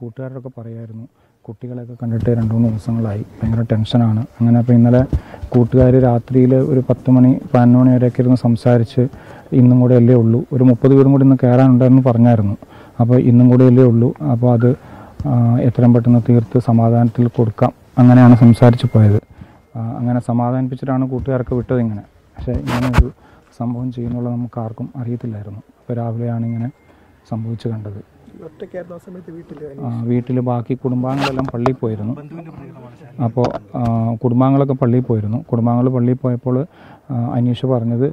കൂട്ടുകാരൊക്കെ പറയായിരുന്നു കുട്ടികളെയൊക്കെ കണ്ടിട്ട് രണ്ട് മൂന്ന് ദിവസങ്ങളായി ഭയങ്കര ടെൻഷനാണ്. അങ്ങനെ അപ്പോൾ ഇന്നലെ കൂട്ടുകാർ രാത്രിയിൽ ഒരു പത്ത് മണി പതിനൊന്ന് മണി വരെയൊക്കെ ഇരുന്ന് സംസാരിച്ച് ഇന്നും കൂടെ അല്ലേ ഉള്ളൂ. ഒരു മുപ്പത് വീടും കൂടി ഇന്ന് കയറാനുണ്ടെന്ന് പറഞ്ഞായിരുന്നു. അപ്പോൾ ഇന്നും കൂടെ അല്ലേ ഉള്ളൂ. അപ്പോൾ അത് എത്രയും പെട്ടെന്ന് തീർത്ത് സമാധാനത്തിൽ കൊടുക്കാം. അങ്ങനെയാണ് സംസാരിച്ച് പോയത്. അങ്ങനെ സമാധാനിപ്പിച്ചിട്ടാണ് കൂട്ടുകാർക്ക് വിട്ടത് ഇങ്ങനെ. പക്ഷേ ഇങ്ങനെ ഒരു സംഭവം ചെയ്യുന്നുള്ളത് നമുക്ക് ആർക്കും അറിയത്തില്ലായിരുന്നു. അപ്പോൾ രാവിലെയാണ് ഇങ്ങനെ സംഭവിച്ചു കണ്ടത്. വീട്ടിൽ ബാക്കി കുടുംബാംഗങ്ങളെല്ലാം പള്ളിയിൽ പോയിരുന്നു. അപ്പോൾ കുടുംബാംഗങ്ങളൊക്കെ പള്ളിയിൽ പോയിരുന്നു. കുടുംബാംഗങ്ങൾ പള്ളിയിൽ പോയപ്പോൾ അനീഷ് പറഞ്ഞത്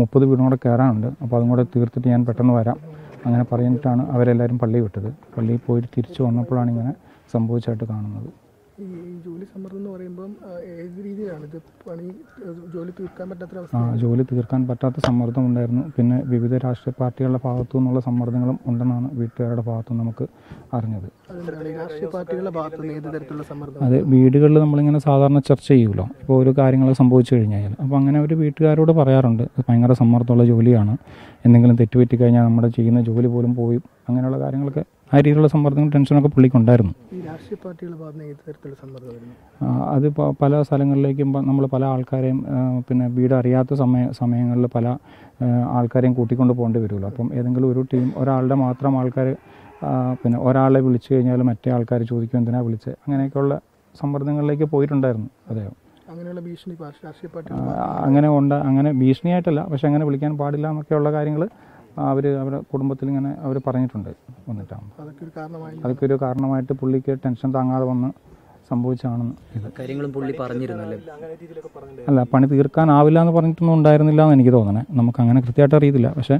മുപ്പത് വീടും കൂടെ കയറാനുണ്ട്. അപ്പോൾ അതും കൂടെ തീർത്തിട്ട് ഞാൻ പെട്ടെന്ന് വരാം. അങ്ങനെ പറഞ്ഞിട്ടാണ് അവരെല്ലാവരും പള്ളി വിട്ടത്. പള്ളിയിൽ പോയിട്ട് തിരിച്ചു വന്നപ്പോഴാണ് ഇങ്ങനെ സംഭവിച്ചായിട്ട് കാണുന്നത്. ഈ ജോലി സമ്മർദ്ദം എന്ന് പറയുമ്പം ആ, ഏത് രീതിയിലാണ് ഇത് പണി ജോലി തീർക്കാൻ പറ്റാത്ത ആ, അവസ്ഥ ജോലി തീർക്കാൻ പറ്റാത്ത സമ്മർദ്ദം ഉണ്ടായിരുന്നു. പിന്നെ വിവിധ രാഷ്ട്രീയ പാർട്ടികളുടെ ഭാഗത്തു നിന്നുള്ള സമ്മർദ്ദങ്ങളും ഉണ്ടെന്നാണ് വീട്ടുകാരുടെ ഭാഗത്തു നമുക്ക് അറിഞ്ഞത്. അതെ രാഷ്ട്രീയ പാർട്ടികളുടെ ഭാഗത്തു നിന്ന് ഏത് തരത്തിലുള്ള സമ്മർദ്ദം? അത് വീടുകളിൽ നമ്മളിങ്ങനെ സാധാരണ ചർച്ച ചെയ്യുമല്ലോ ഇപ്പോൾ ഒരു കാര്യങ്ങൾ സംഭവിച്ചു കഴിഞ്ഞാൽ. അപ്പോൾ അങ്ങനെ ഒരു വീട്ടുകാരോട് പറയാറുണ്ട് ഭയങ്കര സമ്മർദ്ദമുള്ള ജോലിയാണ്. എന്തെങ്കിലും തെറ്റുപറ്റി കഴിഞ്ഞാൽ നമ്മുടെ ചെയ്യുന്ന ജോലി പോലും പോയി. അങ്ങനെയുള്ള കാര്യങ്ങളൊക്കെ ആ രീതിയിലുള്ള സമ്മർദ്ദങ്ങൾ ടെൻഷനൊക്കെ പുള്ളിക്കുണ്ടായിരുന്നു. അത് പല സ്ഥലങ്ങളിലേക്കും നമ്മൾ പല ആൾക്കാരെയും പിന്നെ വീട് അറിയാത്ത സമയ സമയങ്ങളിൽ പല ആൾക്കാരെയും കൂട്ടിക്കൊണ്ട് പോകേണ്ടി വരുമല്ലോ. അപ്പം ഏതെങ്കിലും ഒരു ടീം ഒരാളുടെ മാത്രം ആൾക്കാർ പിന്നെ ഒരാളെ വിളിച്ചു കഴിഞ്ഞാൽ മറ്റേ ആൾക്കാർ ചോദിക്കും എന്തിനാണ് വിളിച്ചത് അങ്ങനെയൊക്കെയുള്ള സമ്മർദ്ദങ്ങളിലേക്ക് പോയിട്ടുണ്ടായിരുന്നു അദ്ദേഹം. അങ്ങനെയുള്ള ഭീഷണി അങ്ങനെ ഉണ്ട് അങ്ങനെ ഭീഷണിയായിട്ടല്ല. പക്ഷെ അങ്ങനെ വിളിക്കാൻ പാടില്ല എന്നൊക്കെയുള്ള കാര്യങ്ങൾ അവർ അവരുടെ കുടുംബത്തിൽ ഇങ്ങനെ അവർ പറഞ്ഞിട്ടുണ്ട് വന്നിട്ടാണ് അതൊക്കെ ഒരു കാരണമായി. ഒരു കാരണമായിട്ട് പുള്ളിക്ക് ടെൻഷൻ താങ്ങാതെ വന്ന് സംഭവിച്ചാണെന്ന് ഇത്. കാര്യങ്ങളും പുള്ളി പറഞ്ഞിരുന്നല്ലേ? അല്ല പണി തീർക്കാനാവില്ല എന്ന് പറഞ്ഞിട്ടൊന്നും ഉണ്ടായിരുന്നില്ല എന്ന് എനിക്ക് തോന്നണേ. നമുക്ക് അങ്ങനെ കൃത്യമായിട്ട് അറിയത്തില്ല. പക്ഷേ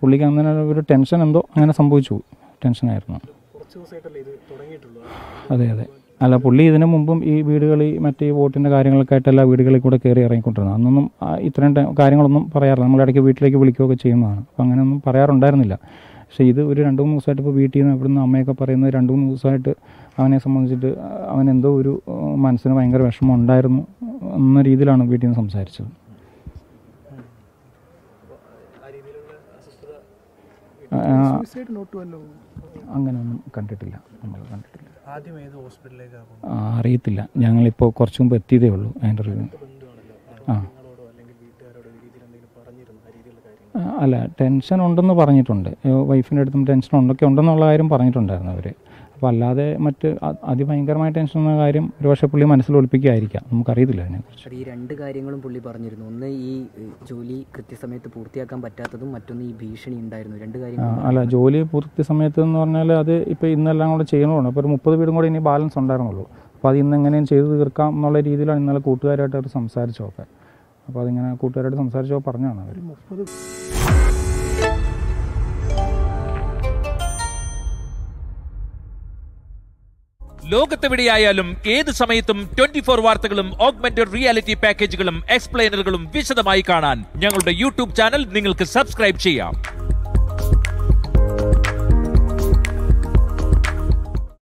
പുള്ളിക്ക് അങ്ങനെ ഒരു ടെൻഷൻ എന്തോ അങ്ങനെ സംഭവിച്ചു. ടെൻഷനായിരുന്നു. കുറച്ച് ദിവസമായിട്ടല്ലേ ഇത് തുടങ്ങിയിട്ടുള്ളൂ? അതെ അതെ. അല്ല പുള്ളി ഇതിനു മുമ്പും ഈ വീടുകളിൽ മറ്റേ വോട്ടിന്റെ കാര്യങ്ങളൊക്കെ ആയിട്ട് എല്ലാ വീടുകളിൽ കൂടെ കയറി ഇറങ്ങിക്കൊണ്ടിരുന്നത് അന്നൊന്നും ഇത്രയും കാര്യങ്ങളൊന്നും പറയാറില്ല നമ്മൾ ഇടയ്ക്ക് വീട്ടിലേക്ക് വിളിക്കുകയൊക്കെ ചെയ്യുന്നതാണ് അപ്പോൾ അങ്ങനെയൊന്നും പറയാറുണ്ടായിരുന്നില്ല പക്ഷേ ഇത് ഒരു രണ്ട് മൂന്ന് ദിവസമായിട്ട് ഇപ്പോൾ വീട്ടിൽ നിന്ന് ഇവിടുന്ന് അമ്മയൊക്കെ പറയുന്നത് രണ്ട് മൂന്ന് ദിവസമായിട്ട് അവനെ സംബന്ധിച്ചിട്ട് അവൻ എന്തോ ഒരു മനസ്സിന് ഭയങ്കര വിഷമം ഉണ്ടായിരുന്നു എന്ന രീതിയിലാണ് വീട്ടിൽ നിന്ന് സംസാരിച്ചത് അങ്ങനെയൊന്നും കണ്ടിട്ടില്ല നമ്മൾ കണ്ടിട്ടില്ല അറിയത്തില്ല. ഞങ്ങളിപ്പോൾ കുറച്ച് മുമ്പ് എത്തിയതേ ഉള്ളൂ അതിന്റെ റിവ്യൂ ആ. അല്ല ടെൻഷൻ ഉണ്ടെന്ന് പറഞ്ഞിട്ടുണ്ട്. വൈഫിന്റെ അടുത്തും ടെൻഷൻ ഉണ്ടൊക്കെ ഉണ്ടെന്നുള്ള കാര്യം പറഞ്ഞിട്ടുണ്ടായിരുന്നു അവർ അപ്പോൾ അല്ലാതെ മറ്റ് അതിഭയങ്കരമായ ടെൻഷൻ എന്ന കാര്യം ഒരുപക്ഷെ പുള്ളി മനസ്സിൽ ഒളിപ്പിക്കുകയായിരിക്കാം. നമുക്കറിയത്തില്ല അതിനെക്കുറിച്ച്. അത് ഈ രണ്ട് കാര്യങ്ങളും പുള്ളി പറഞ്ഞിരുന്നു. ഒന്ന് ഈ ജോലി കൃത്യസമയത്ത് പൂർത്തിയാക്കാൻ പറ്റാത്തതും മറ്റൊന്ന് ഈ ഭീഷണി ഉണ്ടായിരുന്നു. രണ്ട് കാര്യം അല്ല ജോലി പൂർത്തി സമയത്ത് എന്ന് പറഞ്ഞാൽ അത് ഇപ്പോൾ ഇന്നെല്ലാം കൂടെ ചെയ്യണമാണ് അപ്പോൾ ഒരു മുപ്പത് വീടും കൂടെ ഇനി ബാലൻസ് ഉണ്ടായിരുന്നുള്ളൂ. അപ്പോൾ അത് ഇന്ന് എങ്ങനെയും ചെയ്ത് തീർക്കാം എന്നുള്ള രീതിയിലാണ് ഇന്നലെ കൂട്ടുകാരായിട്ട് അവർ സംസാരിച്ചതൊക്കെ. അപ്പോൾ അതിങ്ങനെ കൂട്ടുകാരോട് സംസാരിച്ചോ പറഞ്ഞാണ് അവർ ലോകത്തെവിടെയായാലും ഏത് സമയത്തും ട്വന്റി ഫോർ വാർത്തകളും ഓഗ്മെന്റഡ് റിയാലിറ്റി പാക്കേജുകളും എക്സ്പ്ലെയിനറുകളും വിശദമായി കാണാൻ ഞങ്ങളുടെ യൂട്യൂബ് ചാനൽ നിങ്ങൾക്ക് സബ്സ്ക്രൈബ് ചെയ്യാം.